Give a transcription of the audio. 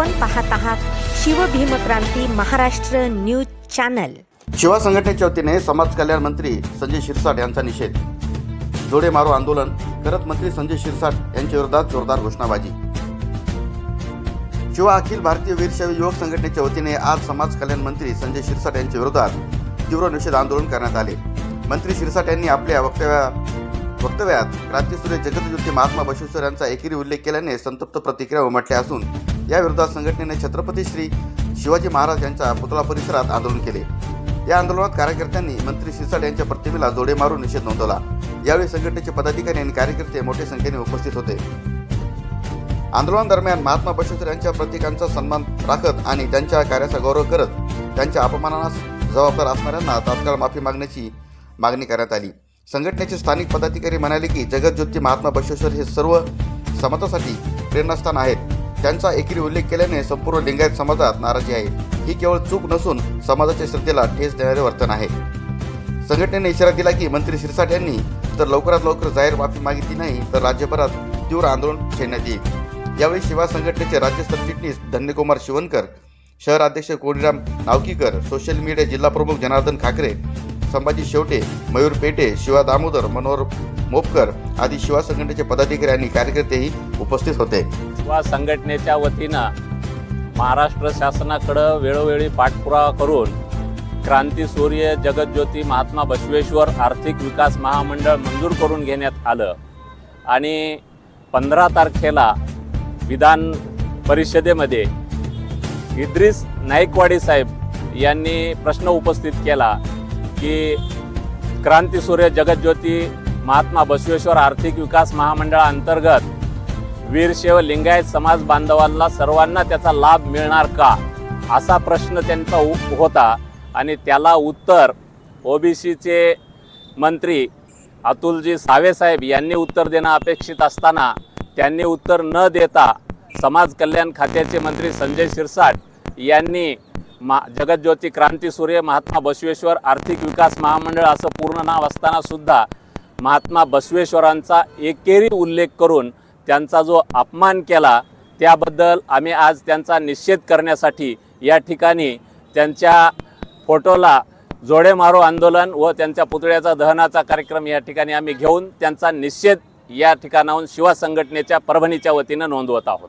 आपण पाहत आहात शिवभीमक्रांती महाराष्ट्र न्यूज चॅनल. शिवा संघटनेच्या वतीने समाज कल्याण मंत्री संजय शिरसाट यांचा निषेध. जोडे मारो आंदोलन करत मंत्री संजय शिरसाट यांच्या विरोधात जोरदार घोषणाबाजी. शिवा अखिल भारतीय वीरशैव युवक संघटनेच्या वतीने आज समाज कल्याण मंत्री संजय शिरसाट यांच्या विरोधात तीव्र निषेध आंदोलन करण्यात आले. मंत्री शिरसाट यांनी आपल्या वक्तव्या वक्तव्यात क्रांतीसूर्य जगतज्योती महात्मा बशेश्वर यांचा एकेरी उल्लेख केल्याने संतप्त प्रतिक्रिया उमटल्या असून याविरोधात संघटनेने छत्रपती श्री शिवाजी महाराज यांच्या पुतळा परिसरात आंदोलन केले. या आंदोलनात कार्यकर्त्यांनी मंत्री शिरसाट यांच्या प्रतिमेला जोडे मारून निषेध नोंदवला. यावेळी संघटनेचे पदाधिकारी आणि कार्यकर्ते मोठ्या संख्येने उपस्थित होते. आंदोलनादरम्यान महात्मा बशेश्वर यांच्या प्रतीकांचा सन्मान राखत आणि त्यांच्या कार्याचा गौरव करत त्यांच्या अपमानास जबाबदार असणाऱ्यांना तात्काळ माफी मागण्याची मागणी करण्यात आली. संघटनेचे स्थानिक पदाधिकारी म्हणाले की जगतज्योती महात्मा बशेश्वर हे सर्व समाजासाठी प्रेरणास्थान आहेत. त्यांचा एकेरी उल्लेख केल्याने संपूर्ण लिंगायत समाजात नाराजी आहे. ही केवळ चूक नसून समाजाच्या श्रद्धेला ठेस देणारे वर्तन आहे. संघटनेने इशारा दिला की मंत्री शिरसाट यांनी तर लवकरात लवकर जाहीर माफी मागितली नाही तर राज्यभरात तीव्र आंदोलन छेडण्यात येईल. यावेळी शिवा संघटनेचे राज्य सरचिटणीस धन्यकुमार शिवनकर शहर अध्यक्ष कोणीराम नावकीकर सोशल मीडिया जिल्हा प्रमुख जनार्दन खाकरे संभाजी शेवटे मयूर पेटे शिवा दामोदर मनोहर मोपकर आदी शिवा संघटनेचे पदाधिकारी आणि कार्यकर्तेही उपस्थित होते. शिवा संघटनेच्या वतीनं महाराष्ट्र शासनाकडं वेळोवेळी पाठपुरावा करून क्रांती सूर्य जगतज्योती महात्मा बसवेश्वर आर्थिक विकास महामंडळ मंजूर करून घेण्यात आलं. आणि पंधरा तारखेला विधान परिषदेमध्ये इद्रिस नाईकवाडी साहेब यांनी प्रश्न उपस्थित केला की क्रांतीसूर्य जगतज्योती महात्मा बसवेश्वर आर्थिक विकास महामंडळाअंतर्गत वीरशैव लिंगायत समाज बांधवांना सर्वांना त्याचा लाभ मिळणार का? असा प्रश्न त्यांचा उ- होता. आणि त्याला उत्तर ओबीसीचे मंत्री अतुलजी सावेसाहेब यांनी उत्तर देणं अपेक्षित असताना त्यांनी उत्तर न देता समाज कल्याण खात्याचे मंत्री संजय शिरसाट यांनी मा जगतज्योती क्रांतीसूर्य महात्मा बसवेश्वर आर्थिक विकास महामंडळ असं पूर्ण नाव असतानासुद्धा महात्मा बसवेश्वरांचा एकेरी उल्लेख करून त्यांचा जो अपमान केला त्याबद्दल आम्ही आज त्यांचा निषेध करण्यासाठी या ठिकाणी त्यांच्या फोटोला जोडे मारो आंदोलन व त्यांच्या पुतळ्याचा दहनाचा कार्यक्रम या ठिकाणी आम्ही घेऊन त्यांचा निषेध या ठिकाणाहून शिवा संघटनेच्या परभणीच्या वतीनं नोंदवत आहोत.